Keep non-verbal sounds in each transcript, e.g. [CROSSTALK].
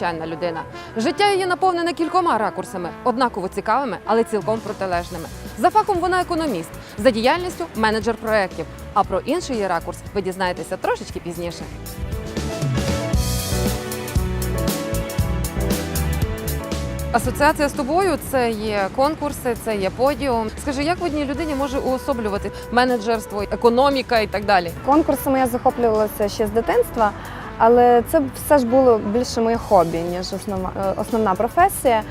наша людина. Життя її наповнене кількома ракурсами, однаково цікавими, але цілком протилежними. За фахом вона економіст, за діяльністю менеджер проєктів. А про інший її ракурс ви дізнаєтеся трошечки пізніше. Асоціація з тобою це є конкурси, це є подіум. Скажи, як в одній людині може уособлювати менеджерство, економіка і так далі? Конкурсами я захоплювалася ще з дитинства, але це все ж було більше моє хобі, ніж основна, е, основна професія.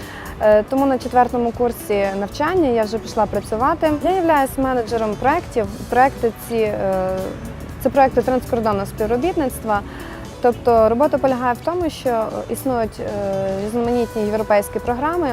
Е, Тому на четвертому курсі навчання я вже пішла працювати. Я являюсь менеджером проєктів. Проекти ці е, це проекти транскордонного співробітництва. Тобто робота полягає в тому, що існують різноманітні європейські програми,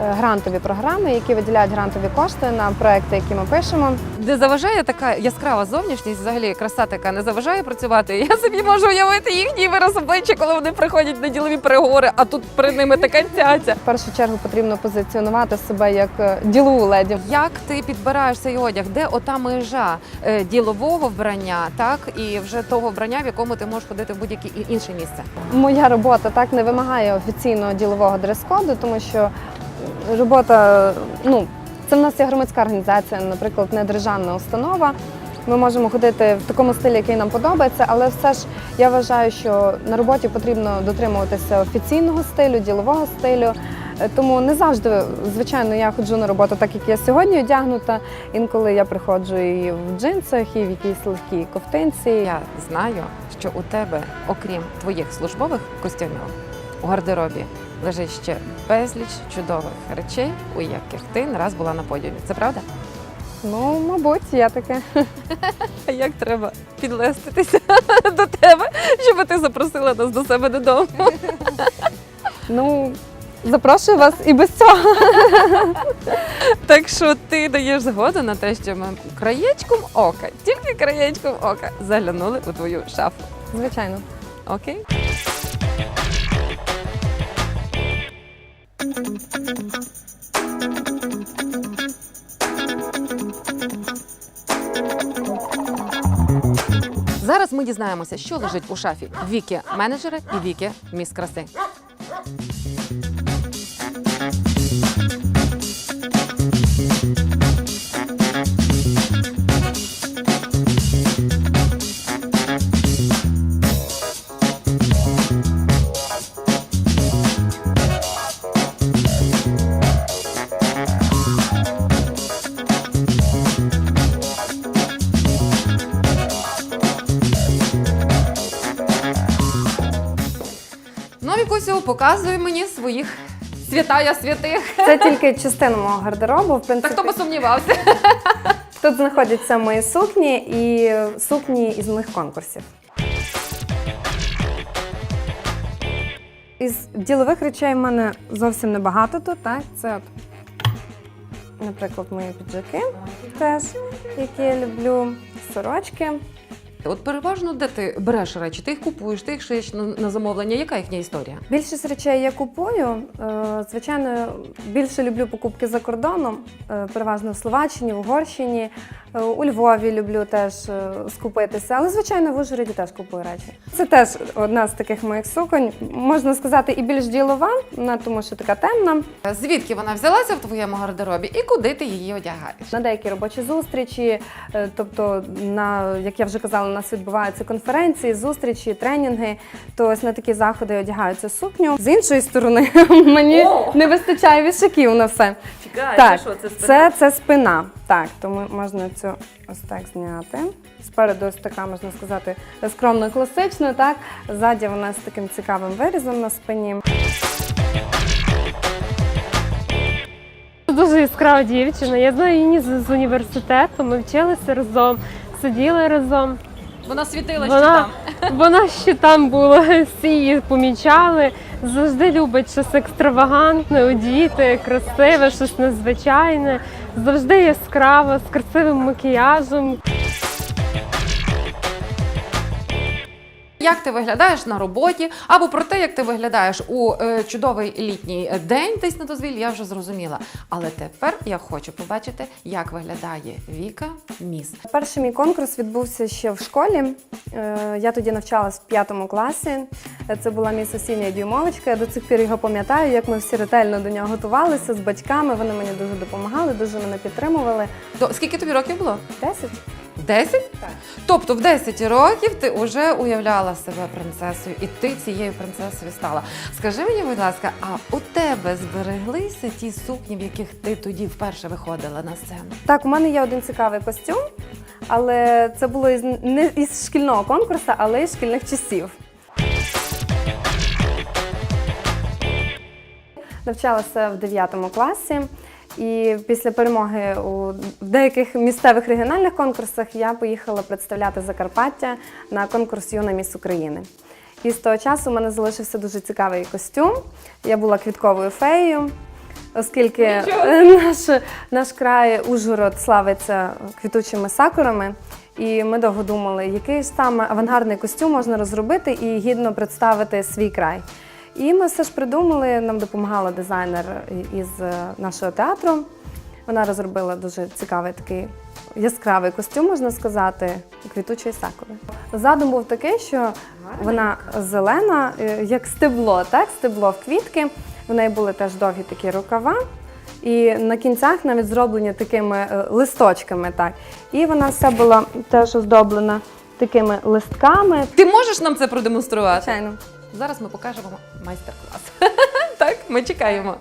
грантові програми, які виділяють грантові кошти на проекти, які ми пишемо. Не заважає така яскрава зовнішність, взагалі краса така не заважає працювати. Я собі можу уявити їхній вираз обличчя, коли вони приходять на ділові переговори, а тут перед ними така цяця. В першу чергу потрібно позиціонувати себе як е, ділову леді. Як ти підбираєш цей одяг? Де ота межа е, ділового вбрання, так і вже того вбрання, в якому ти можеш ходити в будь-яке інше місце? Моя робота так не вимагає офіційного ділового дрес-коду, тому що робота, ну, це в нас є громадська організація, наприклад, не державна установа. Ми можемо ходити в такому стилі, який нам подобається, але все ж я вважаю, що на роботі потрібно дотримуватися офіційного стилю, ділового стилю. Е, Тому не завжди, звичайно, я ходжу на роботу так, як я сьогодні одягнута. Інколи я приходжу і в джинсах, і в якійсь легкій ковтинці. Я знаю, що у тебе, окрім твоїх службових костюмів, у гардеробі лежить ще безліч чудових речей, у яких ти не раз була на подіумі. Це правда? Ну, мабуть, я таке. [LAUGHS] А як треба підлеститися [LAUGHS] до тебе, щоб ти запросила нас до себе додому? [LAUGHS] Ну, запрошую вас і без цього. Так що ти даєш згоду на те, що ми краєчком ока, тільки краєчком ока заглянули у твою шафу. Звичайно. Окей? Зараз ми дізнаємося, що лежить у шафі віки менеджера і віки міс краси. Показуй мені своїх святая святих. Це тільки частина мого гардеробу. В принципі, хто би сумнівався? тут знаходяться мої сукні і сукні із моїх конкурсів. Із ділових речей в мене зовсім небагато тут. Так? Це, от, наприклад, мої піджаки теж, які я люблю, сорочки. От переважно де ти береш речі? Ти їх купуєш, ти їх шиєш на, на замовлення. Яка їхня історія? Більшість речей я купую. Е, Звичайно, більше люблю покупки за кордоном, е, переважно в Словаччині, в Угорщині. Е, У Львові люблю теж скупитися, але звичайно в Ужгороді теж купую речі. Це теж одна з таких моїх суконь. Можна сказати, і більш ділова, вона тому що така темна. Звідки вона взялася в твоєму гардеробі і куди ти її одягаєш? На деякі робочі зустрічі, тобто, на як я вже казала, у нас відбуваються конференції, зустрічі, тренінги. То ось на такі заходи одягаються сукню. З іншої сторони, [LAUGHS] мені О! не вистачає вішаків на все. Чекай, Так, це, це спина. Так, тому можна цю ось так зняти. Спереду ось така, можна сказати, скромно класично, так. Ззаді вона з таким цікавим вирізом на спині. Дуже яскрава дівчина. Я знаю її з університету. Ми вчилися разом, сиділи разом. Вона світила Вона, [LAUGHS] вона ще там була, всі її помічали. Завжди любить щось екстравагантне, одіти, красиве, щось незвичайне, завжди яскраво, з красивим макіяжем. Як ти виглядаєш на роботі, або про те, як ти виглядаєш у е, чудовий літній день десь на дозвіллі, я вже зрозуміла. Але тепер я хочу побачити, як виглядає Віка Міс. Перший мій конкурс відбувся ще в школі. Е, Я тоді навчалась в п'ятому класі. Це була мій осіння дюймовочка. Я до цих пір його пам'ятаю, як ми всі ретельно до нього готувалися з батьками. Вони мені дуже допомагали, дуже мене підтримували. То скільки тобі років було? Десять. 10? Так. Тобто в 10 років ти вже уявляла себе принцесою, і ти цією принцесою стала. Скажи мені, будь ласка, а у тебе збереглися ті сукні, в яких ти тоді вперше виходила на сцену? Так, у мене є один цікавий костюм, але це було із не із шкільного конкурсу, але із шкільних часів. Навчалася в 9 класі, і після перемоги у деяких місцевих регіональних конкурсах я поїхала представляти Закарпаття на конкурс Юна Міс України. І з того часу у мене залишився дуже цікавий костюм. Я була квітковою феєю, оскільки [LAUGHS] наш, наш край Ужгород славиться квітучими сакурами. І ми довго думали, який ж саме авангардний костюм можна розробити і гідно представити свій край. І ми все ж придумали, нам допомагала дизайнер із е, нашого театру. Вона розробила дуже цікавий такий яскравий костюм, можна сказати, квітучої сакури. Задум був такий, що вона зелена, е, як стебло, так? стебло в квітки. В неї були теж довгі такі рукава. І на кінцях навіть зроблені такими е, листочками. Так. І вона вся була теж оздоблена такими листками. Ти можеш нам це продемонструвати? Звичайно. Зараз ми покажемо майстер-клас. [LAUGHS] так, ми чекаємо.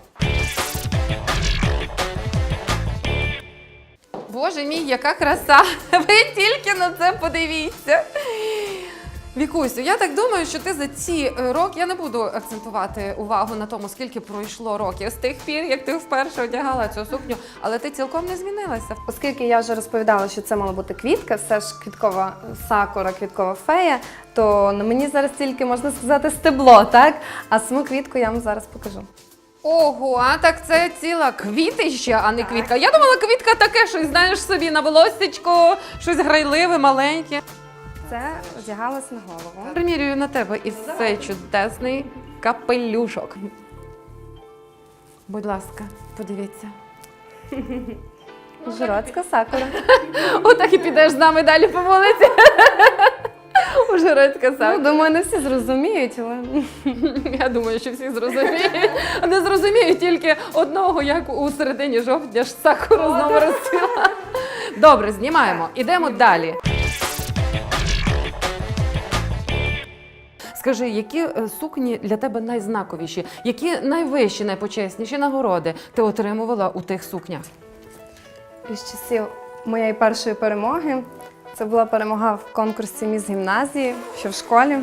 Боже мій, яка краса! [LAUGHS] Ви тільки на це подивіться. Вікусю, я так думаю, що ти за ці е, роки я не буду акцентувати увагу на тому, скільки пройшло років з тих пір, як ти вперше одягала цю сукню, але ти цілком не змінилася. Оскільки я вже розповідала, що це мала бути квітка, все ж квіткова сакура, квіткова фея, то на мені зараз тільки можна сказати стебло, так? А саму квітку я вам зараз покажу. Ого, а так це ціла квітища, а не квітка. Я думала, квітка таке щось, знаєш собі на волосечку, щось грайливе, маленьке. Це одягалось на голову. Примірюю на тебе і цей чудесний капелюшок. Будь ласка, подивіться. Жиротська сакура. Отак і підеш з нами далі по вулиці. Ужгородська Ну, думаю, не всі зрозуміють, але Я думаю, що всі зрозуміють. Не зрозуміють тільки одного, як у середині жовтня ж сакуру знову розцвіла. Добре, знімаємо. Ідемо далі. Скажи, які е, сукні для тебе найзнаковіші, які найвищі, найпочесніші нагороди ти отримувала у тих сукнях? із часів моєї першої перемоги це була перемога в конкурсі міс гімназії, що в школі.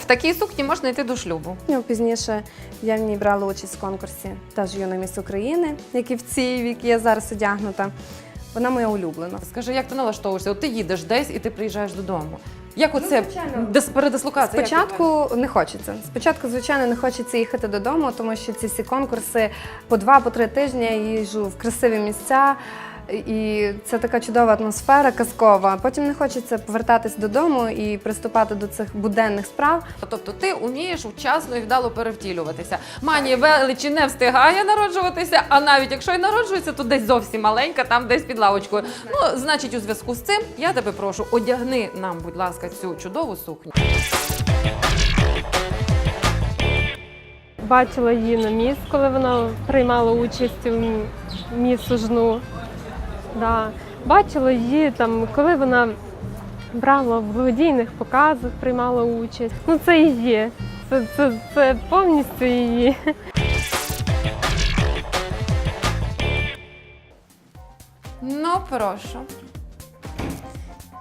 В такій сукні можна йти до шлюбу. Ну, Пізніше я в ній брала участь в конкурсі теж юна міс України, який в цій вік я зараз одягнута. Вона моя улюблена. Скажи, як ти налаштовуєшся? От ти їдеш десь і ти приїжджаєш додому. Як оце звичайно. дис, передислокація? як Спочатку не хочеться. Спочатку, звичайно, не хочеться їхати додому, тому що ці всі конкурси по два-по три тижні я їжджу в красиві місця. І це така чудова атмосфера, казкова. Потім не хочеться повертатись додому і приступати до цих буденних справ. Тобто ти вмієш вчасно і вдало перевтілюватися. Мані величі не встигає народжуватися, а навіть якщо й народжується, то десь зовсім маленька, там десь під лавочкою. Ну, значить, у зв'язку з цим я тебе прошу, одягни нам, будь ласка, цю чудову сукню. Бачила її на міс, коли вона приймала участь у міс Ужну. Да. Бачила її там, коли вона брала в благодійних показах, приймала участь. Ну це є. Це, це, це повністю її. Ну, прошу.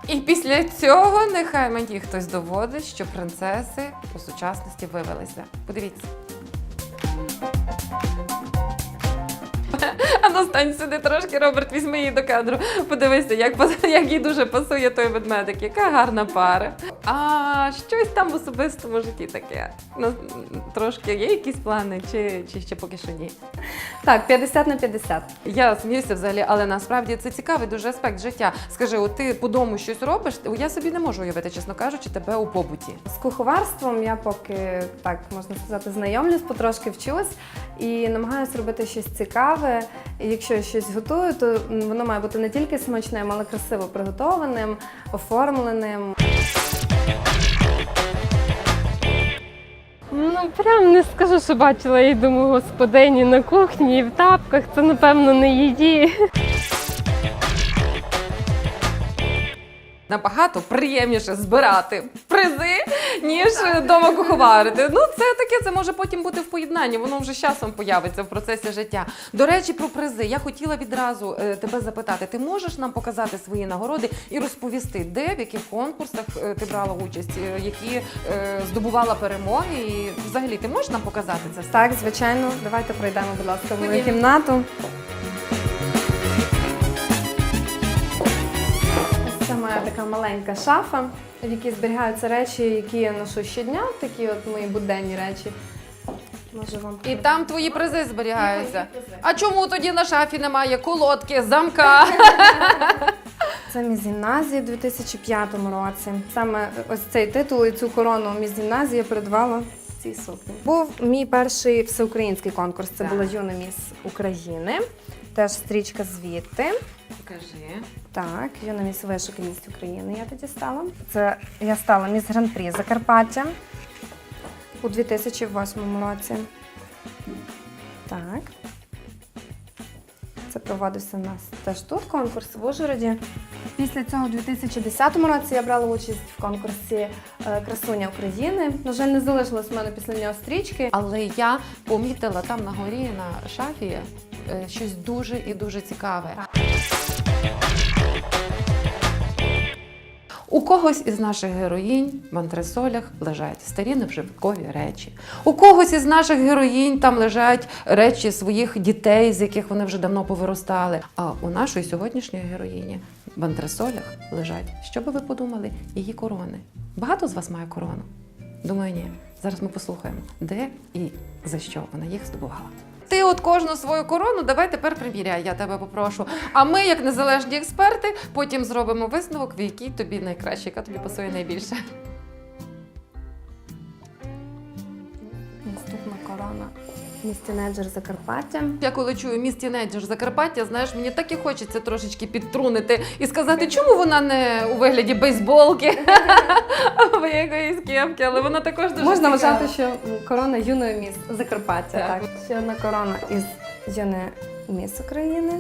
І після цього нехай мені хтось доводить, що принцеси у сучасності вивелися. Подивіться. А ну стань сюди трошки, Роберт, візьми її до кадру. Подивися, як, [LAUGHS] як їй дуже пасує той ведмедик. Яка гарна пара. А щось там в особистому житті таке. Ну, трошки є якісь плани, чи, чи ще поки що ні? Так, 50 на 50. Я сміюся взагалі, але насправді це цікавий дуже аспект життя. Скажи, от ти по дому щось робиш? Я собі не можу уявити, чесно кажучи, тебе у побуті. З куховарством я поки так можна сказати, знайомлюсь, потрошки вчусь і намагаюся робити щось цікаве. І якщо я щось готую, то воно має бути не тільки смачним, але красиво приготованим, оформленим. Я вам не скажу, що бачила її думаю, господині на кухні і в тапках. Це напевно не її. Набагато приємніше збирати призи, ніж вдома куховарити. Ну, це таке, це може потім бути в поєднанні, воно вже з часом появиться в процесі життя. До речі, про призи. Я хотіла відразу е, тебе запитати: ти можеш нам показати свої нагороди і розповісти, де в яких конкурсах е, ти брала участь, е, які е, здобувала перемоги? І взагалі ти можеш нам показати це все? Так, звичайно, давайте пройдемо, будь ласка, в мою Ходімо. кімнату. Така маленька шафа, в якій зберігаються речі, які я ношу щодня, такі от мої буденні речі. Можу вам І там твої призи зберігаються. А чому тоді на шафі немає колодки, замка? [LAUGHS] Це міс гімназії у 2005 році. Саме ось цей титул і цю корону міс гімназії я придбала в цій сукні. Був мій перший всеукраїнський конкурс. Це Так. була юна міс України. Теж стрічка звідти. Покажи. Так, юна міс вишуканість України я тоді стала. Це я стала міс гран-прі Закарпаття у 2008 році. Так. Це проводився у нас теж тут конкурс в Ужгороді. Після цього, у 2010 році, я брала участь в конкурсі е, Красуня України. На жаль, не залишилось в мене після нього стрічки. Але я помітила там на горі на шафі е, щось дуже і дуже цікаве. У когось із наших героїнь в антресолях лежать старі невжиткові речі. У когось із наших героїнь там лежать речі своїх дітей, з яких вони вже давно повиростали. А у нашої сьогоднішньої героїні в антресолях лежать, що би ви подумали, її корони. Багато з вас має корону? Думаю, ні. Зараз ми послухаємо, де і за що вона їх здобувала. Ти от кожну свою корону давай тепер приміряй, я тебе попрошу. А ми, як незалежні експерти, потім зробимо висновок, в якій тобі найкраще, яка тобі пасує найбільше. Міс тінейджер Закарпаття. Я коли чую міст Тінейджер Закарпаття, знаєш, мені так і хочеться трошечки підтрунити і сказати, чому вона не у вигляді бейсболки [LAUGHS] або якоїсь кепки, але вона також дуже Можна вважати, що корона юної міс Закарпаття. Так. Так. Ще одна корона із юної міс України,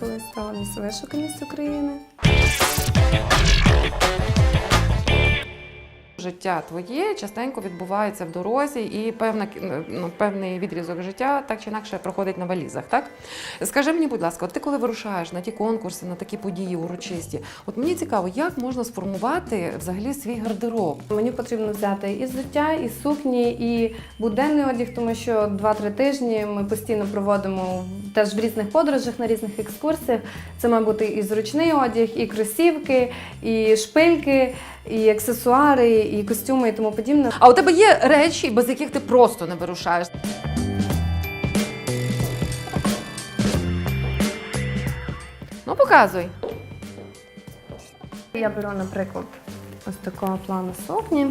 коли стала міс вишуканість України. Життя твоє частенько відбувається в дорозі, і певна ну, певний відрізок життя так чи інакше проходить на валізах. Так скажи мені, будь ласка, от ти коли вирушаєш на ті конкурси, на такі події урочисті, от мені цікаво, як можна сформувати взагалі свій гардероб? Мені потрібно взяти і взуття, і сукні, і буденний одяг, тому що 2-3 тижні ми постійно проводимо теж в різних подорожах, на різних екскурсіях. Це має бути і зручний одяг, і кросівки, і шпильки, і аксесуари, і костюми, і тому подібне. А у тебе є речі, без яких ти просто не вирушаєш. Ну, показуй. Я беру, наприклад, ось такого плану сукні,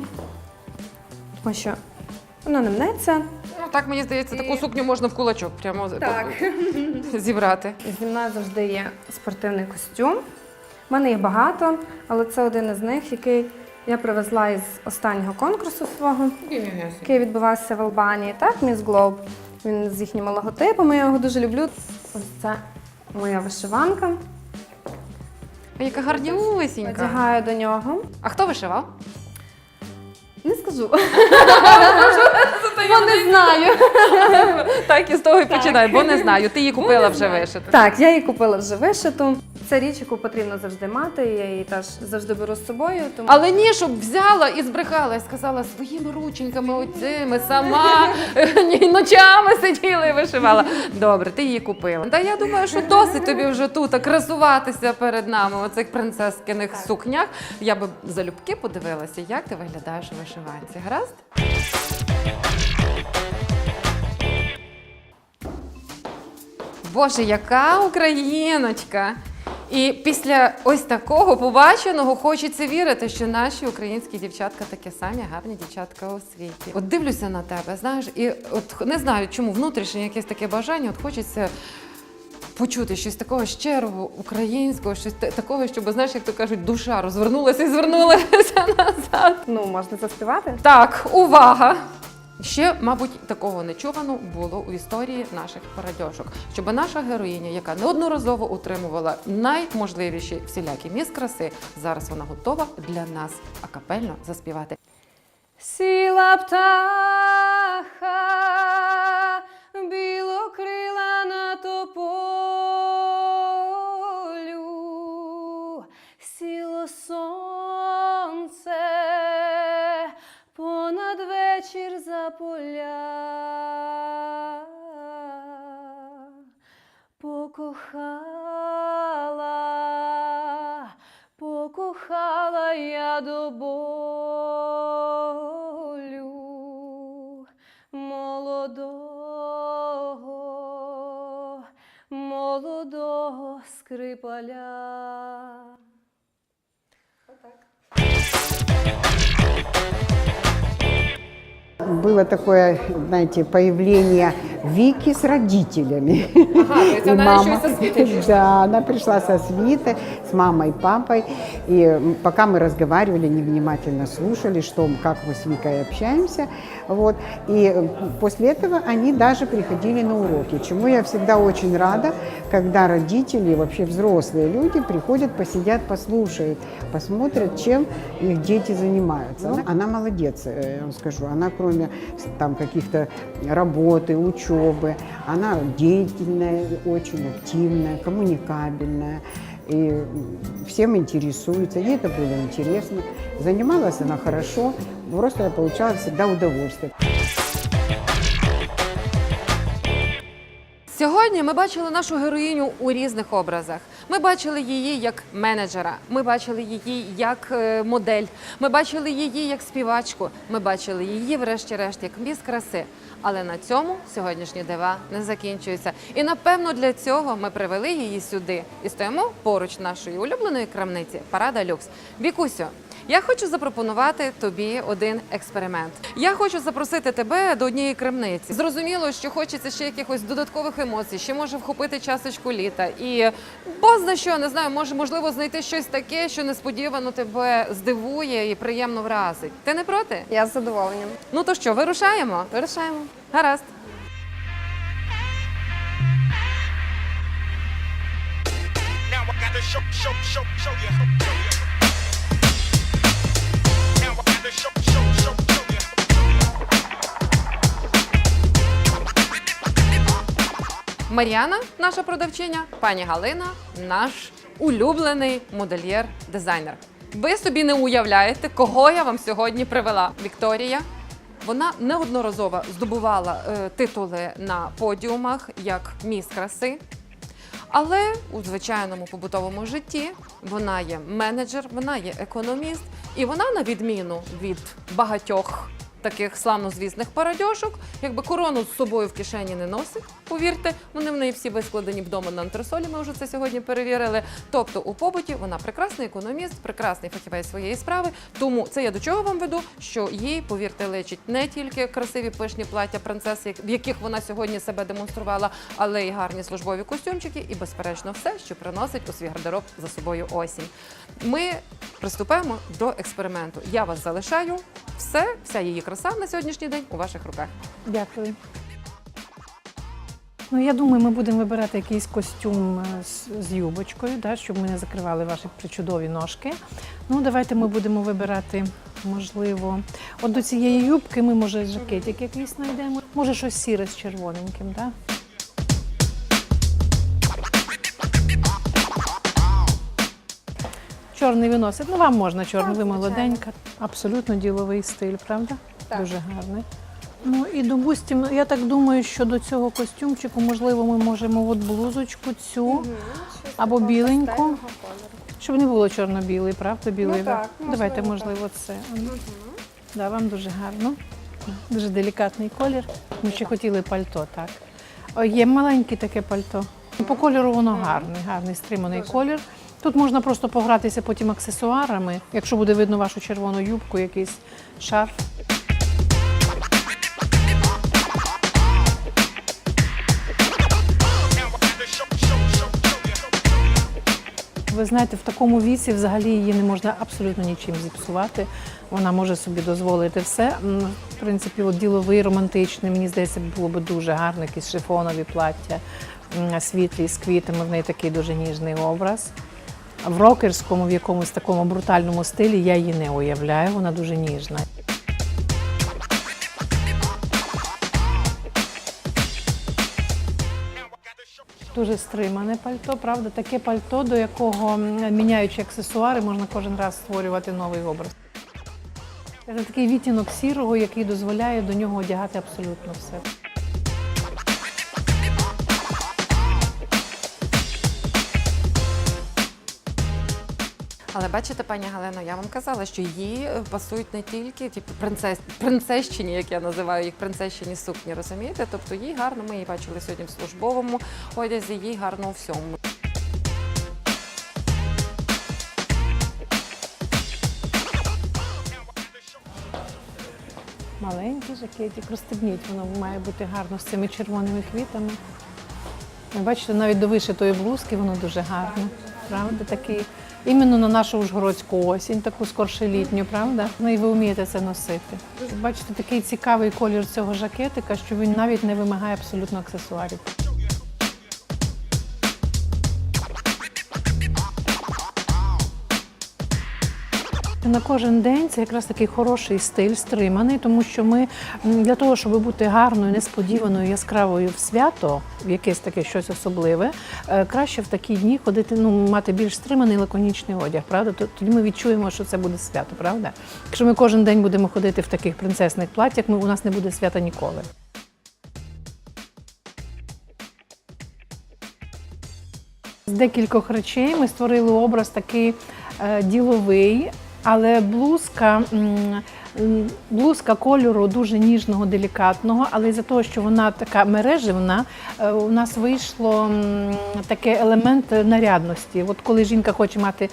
тому що вона не мнеться. Ну так мені здається, таку сукню можна в кулачок прямо Так. [LAUGHS] зібрати. Зі мною завжди є спортивний костюм. У мене їх багато, але це один із них, який я привезла із останнього конкурсу свого, який відбувався в Албанії. Так, Міс Глоб. Він з їхніми логотипами, я його дуже люблю. Ось це моя вишиванка. А яка гарнюсінька. Одягаю до нього. А хто вишивав? Не скажу. Бо не знаю. [LAUGHS] Так, і з того і починай, бо не знаю. Ти її купила вже вишити. Так, я її купила вже вишиту. Це річ, яку потрібно завжди мати. Я її теж завжди беру з собою. Тому Але ні, щоб взяла і збрехала, і сказала своїми рученьками оцими сама [LAUGHS] ні, ночами сиділа і вишивала. Добре, ти її купила. Та я думаю, що досить тобі вже тут красуватися перед нами у цих принцескиних сукнях. Я би залюбки подивилася, як ти виглядаєш у вишиванці. Гаразд? Боже, яка україночка! І після ось такого побаченого хочеться вірити, що наші українські дівчатка такі самі гарні дівчатка у світі. От дивлюся на тебе, знаєш, і от не знаю, чому внутрішнє якесь таке бажання, от хочеться. Почути щось такого щирого, українського, щось такого, щоб, знаєш, як то кажуть, душа розвернулася і звернулася [LAUGHS] назад. ну можна заспівати. Так, увага! Ще, мабуть, такого не чувано було у історії наших парадьошок, щоб наша героїня, яка неодноразово утримувала найможливіші всілякі міс краси, зараз вона готова для нас акапельно заспівати. Сіла птаха, Покохала, покохала я до болю молодого, молодого скрипаля. Было такое, знаете, появление Вики с родителями. Ага, то есть И она мама- еще и со пришла. Да, она пришла со свитой, с мамой и папой. И пока мы разговаривали, невнимательно слушали, что, как мы с Викой общаемся. Вот. И после этого они даже приходили на уроки, чему я всегда очень рада, когда родители, вообще взрослые люди приходят, посидят, послушают, посмотрят, чем их дети занимаются. Она, она молодец, э, я вам скажу. Она кроме там каких-то работы, учебы, она деятельная, очень активная, коммуникабельная. И всем интересуется, ей это было интересно. Занималась она хорошо, просто я получала всегда удовольствие. Сьогодні ми бачили нашу героїню у різних образах. Ми бачили її як менеджера, ми бачили її як е, модель, ми бачили її як співачку, ми бачили її, врешті-решт, як міс краси. Але на цьому сьогоднішні дива не закінчуються. І напевно для цього ми привели її сюди і стоїмо поруч нашої улюбленої крамниці Парада Люкс. Вікусю, я хочу запропонувати тобі один експеримент. Я хочу запросити тебе до однієї крамниці. Зрозуміло, що хочеться ще якихось додаткових емоцій, ще може вхопити часочку літа. І бозна що не знаю, може можливо знайти щось таке, що несподівано тебе здивує і приємно вразить. Ти не проти? Я з задоволенням. Ну то що, вирушаємо? Вирушаємо. Гаразд. Now I gotta show, show, show, show you. Show you. Мар'яна, наша продавчиня, пані Галина, наш улюблений модельєр-дизайнер. Ви собі не уявляєте, кого я вам сьогодні привела. Вікторія. Вона неодноразово здобувала е, титули на подіумах як міс краси. Але у звичайному побутовому житті вона є менеджер, вона є економіст, і вона, на відміну від багатьох таких славнозвісних парадьошок, якби корону з собою в кишені не носить. Повірте, вони в неї всі вискладені вдома на антресолі. Ми вже це сьогодні перевірили. Тобто у побуті вона прекрасний економіст, прекрасний фахівець своєї справи. Тому це я до чого вам веду, що їй, повірте, лечить не тільки красиві пишні плаття принцеси, в яких вона сьогодні себе демонструвала, але й гарні службові костюмчики, і безперечно все, що приносить у свій гардероб за собою осінь. Ми приступаємо до експерименту. Я вас залишаю. Все, вся її краса на сьогоднішній день у ваших руках. Дякую. Ну, я думаю, ми будемо вибирати якийсь костюм е, з, з юбочкою, да, щоб ми не закривали ваші причудові ножки. Ну, давайте ми будемо вибирати, можливо, от до цієї юбки ми, може, жакетик якийсь знайдемо. Може, щось сіре з червоненьким, так? Да? Чорний виносить. Ну, вам можна чорний, ви молоденька. Абсолютно діловий стиль, правда? Так. Дуже гарний. Ну і допустимо, я так думаю, що до цього костюмчику, можливо, ми можемо от блузочку цю або біленьку, щоб не було чорно-білий, правда? Білий. Ну, так, Давайте, можливо, можливо, це. Да, вам дуже гарно. Дуже делікатний колір. Ми ще хотіли пальто, так. О, є маленьке таке пальто. По кольору воно гарний, гарний стриманий колір. Тут можна просто погратися потім аксесуарами, якщо буде видно вашу червону юбку, якийсь шарф. Ви знаєте, в такому віці взагалі її не можна абсолютно нічим зіпсувати. Вона може собі дозволити все. В принципі, от діловий, романтичний, мені здається, було б дуже гарно, якісь шифонові плаття, світлі з квітами. В неї такий дуже ніжний образ. В рокерському, в якомусь такому брутальному стилі я її не уявляю, вона дуже ніжна. Дуже стримане пальто, правда, таке пальто, до якого міняючи аксесуари, можна кожен раз створювати новий образ. Це такий відтінок сірого, який дозволяє до нього одягати абсолютно все. Але бачите, пані Галено, я вам казала, що їй е, пасують не тільки ті принцес, принцещині, як я називаю їх принцещині сукні, розумієте? Тобто їй гарно, ми її бачили сьогодні в службовому одязі, їй гарно у всьому. Маленький жакетик, розстебніть, воно має бути гарно з цими червоними квітами. Бачите, навіть до вишитої блузки воно дуже гарне. Правда, такий. Іменно на нашу ужгородську осінь, таку скорше літню, правда? Ну і ви вмієте це носити. Бачите, такий цікавий колір цього жакетика, що він навіть не вимагає абсолютно аксесуарів. На кожен день це якраз такий хороший стиль, стриманий, тому що ми для того, щоб бути гарною, несподіваною, яскравою в свято, в якесь таке щось особливе, е, краще в такі дні ходити, ну мати більш стриманий лаконічний одяг. Правда, То- тоді ми відчуємо, що це буде свято, правда? Якщо ми кожен день будемо ходити в таких принцесних платтях, ми у нас не буде свята ніколи. З декількох речей ми створили образ такий е, діловий, але блузка, блузка кольору дуже ніжного, делікатного, але із-за того, що вона така мереживна, е, у нас вийшло таке елемент нарядності. От коли жінка хоче мати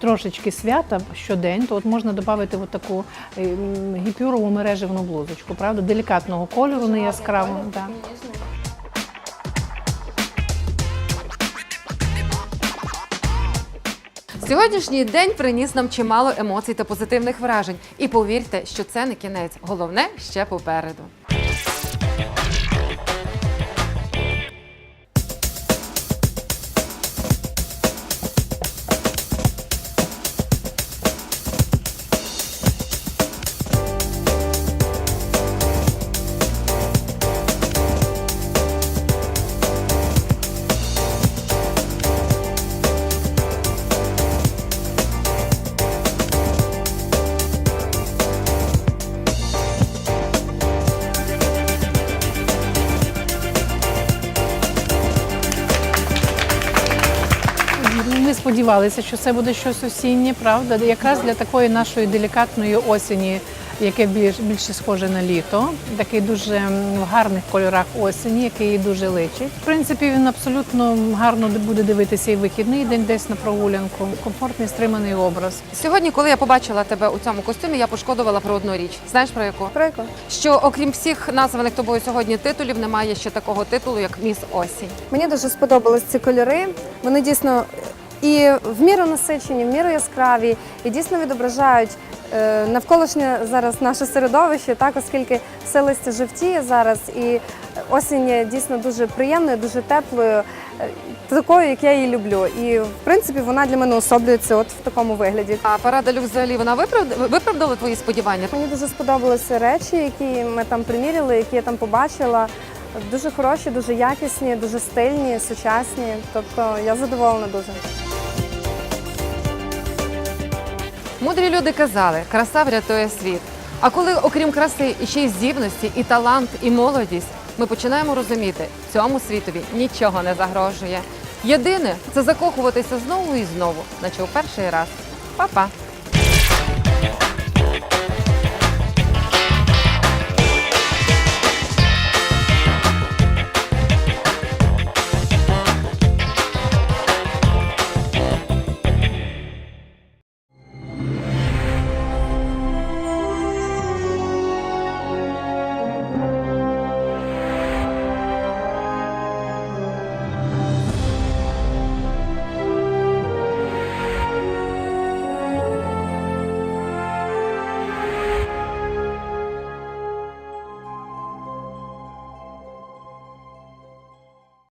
трошечки свята щодень, то от можна додати от таку е, гіпюрову мереживну блузочку, правда, делікатного кольору, не яскравого. Сьогоднішній день приніс нам чимало емоцій та позитивних вражень. І повірте, що це не кінець. Головне ще попереду. Сподівалися, що це буде щось осіннє, правда? Якраз для такої нашої делікатної осені, яке більш, більше схоже на літо, такий дуже в гарних кольорах осені, який дуже личить. В принципі, він абсолютно гарно буде дивитися і вихідний день десь на прогулянку. Комфортний стриманий образ. Сьогодні, коли я побачила тебе у цьому костюмі, я пошкодувала про одну річ. Знаєш про яку? Прикольно. Що окрім всіх названих тобою сьогодні титулів, немає ще такого титулу, як Міс Осінь. Мені дуже сподобались ці кольори. Вони дійсно і в міру насичені, в міру яскраві, і дійсно відображають е, навколишнє зараз наше середовище, так оскільки все листя жовтіє зараз, і осінь є дійсно дуже приємною, дуже теплою, е, такою, як я її люблю. І в принципі вона для мене особлюється от в такому вигляді. А парада люкс взагалі вона виправдала, виправдала твої сподівання? Мені дуже сподобалися речі, які ми там приміряли, які я там побачила. Дуже хороші, дуже якісні, дуже стильні, сучасні. Тобто я задоволена дуже. Мудрі люди казали, краса врятує світ. А коли, окрім краси, іще й здібності, і талант, і молодість, ми починаємо розуміти, цьому світові нічого не загрожує. Єдине це закохуватися знову і знову, наче у перший раз. Па-па!